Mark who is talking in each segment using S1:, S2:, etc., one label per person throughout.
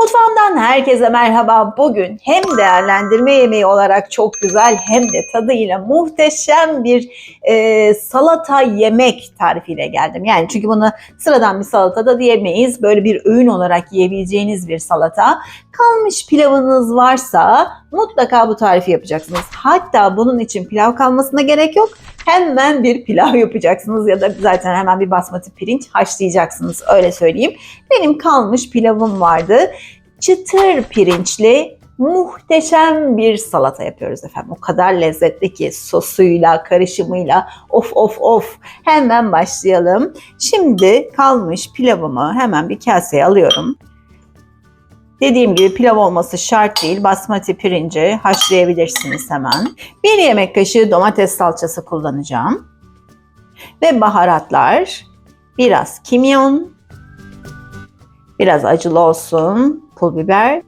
S1: Mutfağımdan herkese merhaba. Bugün hem değerlendirme yemeği olarak çok güzel hem de tadıyla muhteşem bir e, salata yemek tarifiyle geldim. Yani çünkü bunu sıradan bir salata da diyemeyiz. Böyle bir öğün olarak yiyebileceğiniz bir salata. Kalmış pilavınız varsa mutlaka bu tarifi yapacaksınız. Hatta bunun için pilav kalmasına gerek yok. Hemen bir pilav yapacaksınız ya da zaten hemen bir basmati pirinç haşlayacaksınız öyle söyleyeyim. Benim kalmış pilavım vardı. Çıtır pirinçli muhteşem bir salata yapıyoruz efendim. O kadar lezzetli ki sosuyla, karışımıyla of of of. Hemen başlayalım. Şimdi kalmış pilavımı hemen bir kaseye alıyorum. Dediğim gibi pilav olması şart değil. Basmati pirinci haşlayabilirsiniz hemen. Bir yemek kaşığı domates salçası kullanacağım. Ve baharatlar. Biraz kimyon. Biraz acılı olsun. Pul biber.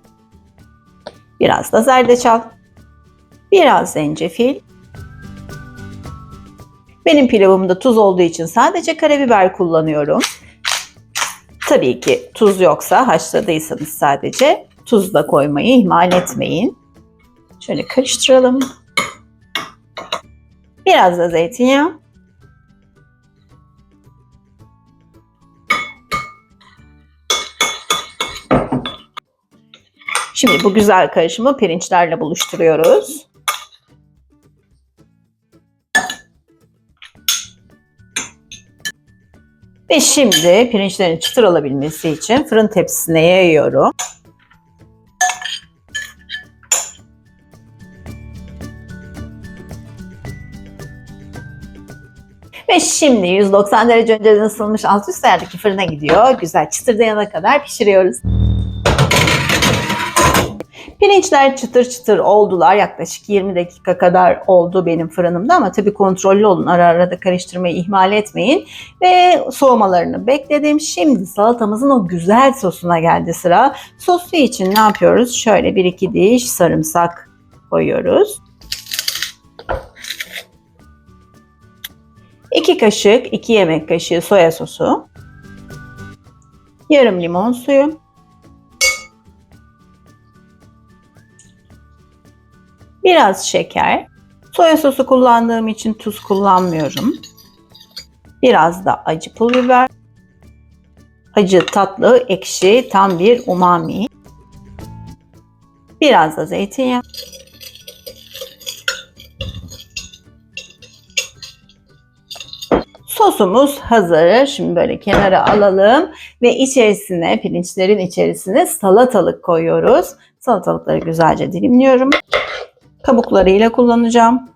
S1: Biraz da zerdeçal. Biraz zencefil. Benim pilavımda tuz olduğu için sadece karabiber kullanıyorum. Tabii ki tuz yoksa haşladıysanız sadece tuz da koymayı ihmal etmeyin. Şöyle karıştıralım. Biraz da zeytinyağı. Şimdi bu güzel karışımı pirinçlerle buluşturuyoruz. Ve şimdi pirinçlerin çıtır olabilmesi için fırın tepsisine yayıyorum. Ve şimdi 190 derece önceden ısınmış alt üst ayardaki fırına gidiyor. Güzel çıtırdayana kadar pişiriyoruz. Pirinçler çıtır çıtır oldular. Yaklaşık 20 dakika kadar oldu benim fırınımda ama tabii kontrollü olun. Ara ara da karıştırmayı ihmal etmeyin. Ve soğumalarını bekledim. Şimdi salatamızın o güzel sosuna geldi sıra. Sosu için ne yapıyoruz? Şöyle 1-2 diş sarımsak koyuyoruz. 2 kaşık, 2 yemek kaşığı soya sosu. Yarım limon suyu. Biraz şeker. Soya sosu kullandığım için tuz kullanmıyorum. Biraz da acı pul biber. Acı, tatlı, ekşi, tam bir umami. Biraz da zeytinyağı. Sosumuz hazır. Şimdi böyle kenara alalım ve içerisine, pirinçlerin içerisine salatalık koyuyoruz. Salatalıkları güzelce dilimliyorum kabuklarıyla kullanacağım.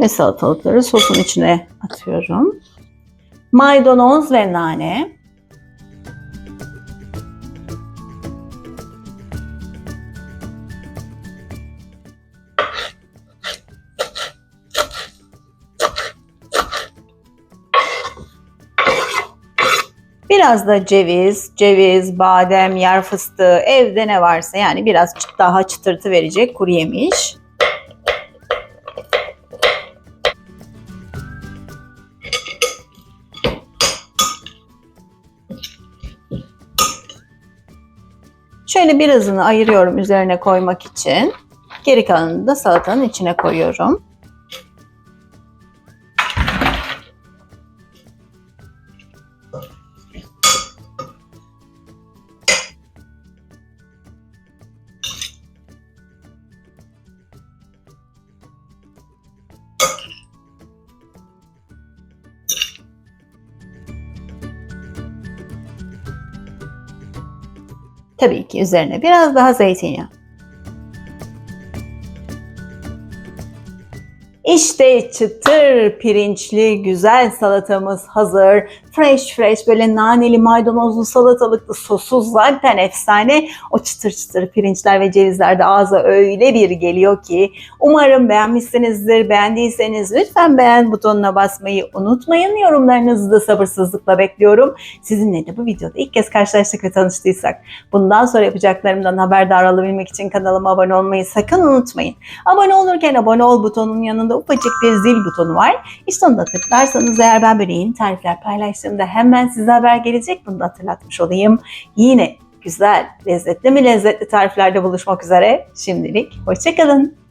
S1: Ve salatalıkları sosun içine atıyorum. Maydanoz ve nane. Biraz da ceviz, ceviz, badem, yer fıstığı evde ne varsa yani biraz daha çıtırtı verecek kuru yemiş. Şöyle birazını ayırıyorum üzerine koymak için. Geri kalanını da salatanın içine koyuyorum. Tabii ki üzerine biraz daha zeytinyağı. İşte çıtır pirinçli güzel salatamız hazır. fresh fresh böyle naneli maydanozlu salatalıklı sosuz zaten efsane. O çıtır çıtır pirinçler ve cevizler de ağza öyle bir geliyor ki umarım beğenmişsinizdir. Beğendiyseniz lütfen beğen butonuna basmayı unutmayın. Yorumlarınızı da sabırsızlıkla bekliyorum. Sizinle de bu videoda ilk kez karşılaştık ve tanıştıysak bundan sonra yapacaklarımdan haberdar olabilmek için kanalıma abone olmayı sakın unutmayın. Abone olurken abone ol butonunun yanında ufacık bir zil butonu var. İşte onu da tıklarsanız eğer ben böyle yeni tarifler paylaştığımda hemen size haber gelecek. Bunu da hatırlatmış olayım. Yine güzel, lezzetli mi lezzetli tariflerde buluşmak üzere. Şimdilik hoşçakalın.